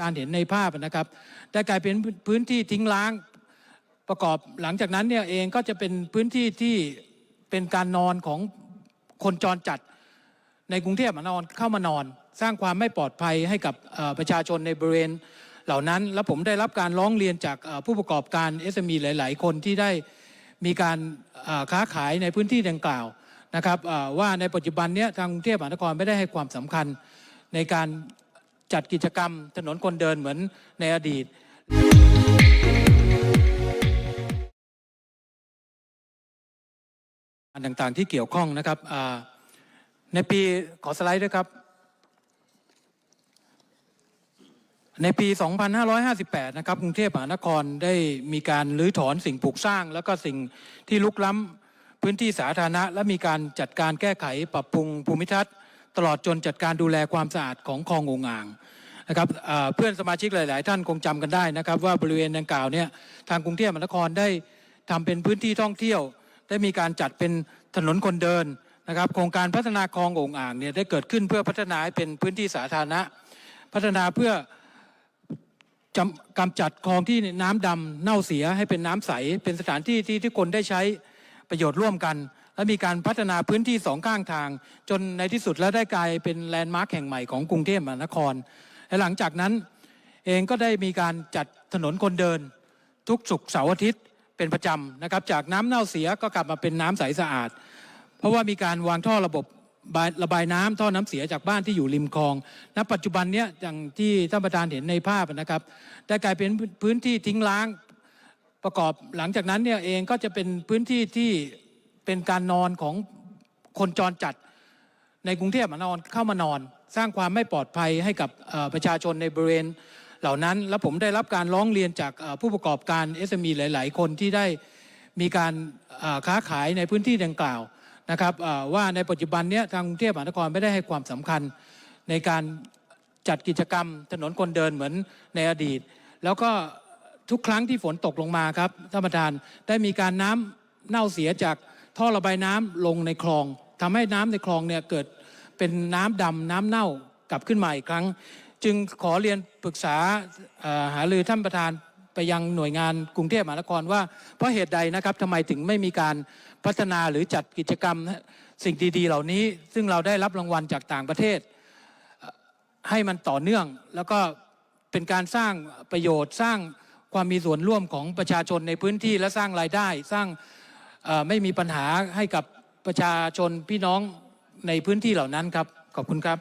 การเห็นในภาพนะครับ ได้กลายเป็นพื้นที่ทิ้งร้าง ประกอบหลังจากนั้นเนี่ยเองก็จะเป็นพื้นที่ที่เป็นการนอนของคนจรจัดในกรุงเทพมานครเข้ามานอน สร้างความไม่ปลอดภัยให้กับประชาชนในบริเวณเหล่านั้น แล้วผมได้รับการร้องเรียนจากผู้ประกอบการ SME หลาย ๆ คนที่ได้มีการค้าขายในพื้นที่ดังกล่าวนะครับว่าในปัจจุบันนี้ทางกรุงเทพมหานครไม่ได้ให้ความสำคัญในการ จัดกิจกรรมถนนคนเดินเหมือนในอดีตอันต่างๆที่เกี่ยวข้องนะครับในปีขอสไลด์ด้วยครับ ในปี 2558 นะครับกรุงเทพมหานครได้มีการรื้อถอนสิ่งปลูกสร้าง แล้วก็สิ่งที่ลุกล้ำพื้นที่สาธารณะ และมีการจัดการแก้ไขปรับปรุงภูมิทัศน์ ตลอดจนจัดการดูแลความสะอาดของคลององอ่างนะครับเพื่อนสมาชิกหลาย ๆ ท่านคงจำกันได้นะครับ ว่าบริเวณดังกล่าวเนี่ยทางกรุงเทพมหานครได้ทำเป็นพื้นที่ท่องเที่ยว ได้มีการจัดเป็นถนนคนเดินนะครับโครงการพัฒนาคลององอ่างเนี่ยได้เกิดขึ้นเพื่อพัฒนาให้เป็นพื้นที่สาธารณะ พัฒนาเพื่อจำกำจัดคลองที่น้ำดำเน่าเสียให้เป็นน้ำใส เป็นสถานที่ที่ทุกคนได้ใช้ประโยชน์ร่วมกัน และมีการพัฒนาพื้นที่สองข้างทาง จนในที่สุดแล้วได้กลายเป็นแลนด์มาร์คแห่งใหม่ของกรุงเทพมหานคร และหลังจากนั้นเองก็ได้มีการจัดถนนคนเดิน ทุกศุกร์เสาร์อาทิตย์เป็นประจำนะครับ จากน้ำเน่าเสียก็กลับมาเป็นน้ำใสสะอาด เพราะว่ามีการวางท่อระบบบายระบายน้ำท่อน้ำเสียจากบ้านที่อยู่ริมคลอง ณ ปัจจุบันเนี้ยอย่างที่ท่านประธานเห็นในภาพนะครับ ได้กลายเป็นพื้นที่ทิ้งร้างประกอบหลังจากนั้นเนี่ยเองก็จะเป็นพื้นที่ที่ เป็นการนอนของคนจรจัดในกรุงเทพมหานครเข้ามานอน สร้างความไม่ปลอดภัยให้กับประชาชนในบริเวณเหล่านั้น แล้วผมได้รับการร้องเรียนจากผู้ประกอบการ SME หลาย ๆ คนที่ได้มีการค้าขายในพื้นที่ดังกล่าวนะครับว่าในปัจจุบันนี้ทางกรุงเทพมหานครไม่ได้ให้ความสำคัญในการจัดกิจกรรมถนนคนเดินเหมือนในอดีต แล้วก็ทุกครั้งที่ฝนตกลงมาครับท่านประธานได้มีการน้ำ เน่าเสียจากท่อระบายน้ำลงในคลองทำให้น้ำในคลองเนี่ยเกิดเป็นน้ำดำน้ำเน่ากลับขึ้นมาอีกครั้ง จึงขอเรียนปรึกษาหารือท่านประธานไปยังหน่วยงานกรุงเทพมหานครว่าเพราะเหตุใดนะครับทำไมถึงไม่มีการพัฒนาหรือจัดกิจกรรมสิ่งดี ๆ เหล่านี้ ซึ่งเราได้รับรางวัลจากต่างประเทศ ให้มันต่อเนื่อง แล้วก็เป็นการสร้างประโยชน์สร้างความมีส่วนร่วมของประชาชนในพื้นที่และสร้างรายได้ สร้าง ไม่มีปัญหาให้กับประชาชนพี่น้องในพื้นที่เหล่านั้นครับขอบคุณครับ